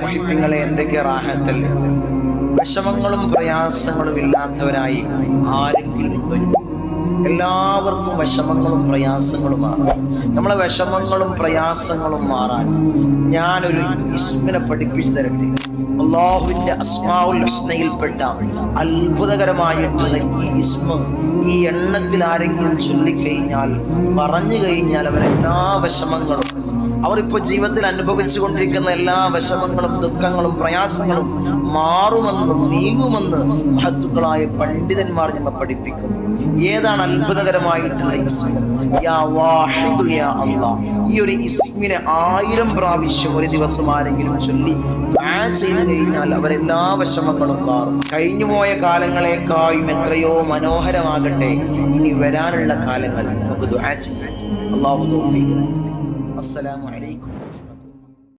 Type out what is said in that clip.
മുഹിബിങ്ങളെ എന്തൊക്കെ റാഹത്തിൽ വിഷമങ്ങളും പ്രയാസങ്ങളും ഇല്ലാത്തവരായി ആരെങ്കിലും വരും. എല്ലാവർക്കും വിഷമങ്ങളും പ്രയാസങ്ങളുമാണ്. നമ്മളെ വിഷമങ്ങളും പ്രയാസങ്ങളും മാറാൻ ഞാനൊരു ഇസ്മിനെ പഠിപ്പിച്ചു തരട്ടെ. അള്ളാഹുവിന്റെ അസ്മാഉൽ ഹുസ്നയിൽപ്പെട്ട അത്ഭുതകരമായിട്ടുള്ള ഈ ഇസ്മ ഈ എണ്ണത്തിൽ ആരെങ്കിലും ചൊല്ലിക്കഴിഞ്ഞാൽ പറഞ്ഞു കഴിഞ്ഞാൽ അവരെല്ലാ വിഷമങ്ങളും അവർ ഇപ്പോൾ ജീവിതത്തിൽ അനുഭവിച്ചു കൊണ്ടിരിക്കുന്ന എല്ലാ വിഷമങ്ങളും ദുഃഖങ്ങളും പ്രയാസങ്ങളും മാറുമെന്ന് നീങ്ങുമെന്ന് മഹത്തുക്കളായ പണ്ഡിതന്മാർ ഞങ്ങൾ പഠിപ്പിക്കുന്നു. ഏതാണ് അത്ഭുതകരമായിട്ടുള്ള ഇസ്മ? യാ യാ ഈ ഒരു ഇസ്മിനെ ആയിരം പ്രാവശ്യം ഒരു ദിവസം ആരെങ്കിലും ചൊല്ലി ചെയ്തു കഴിഞ്ഞാൽ അവരെല്ലാ വിഷമങ്ങളും മാറും. കഴിഞ്ഞുപോയ കാലങ്ങളെക്കാളും എത്രയോ മനോഹരമാകട്ടെ. ഇനി വരാനുള്ള കാലങ്ങൾ നമുക്ക് ദുആ ചെയ്യാം അള്ളാഹു തൗഫീഖ് السلام عليكم.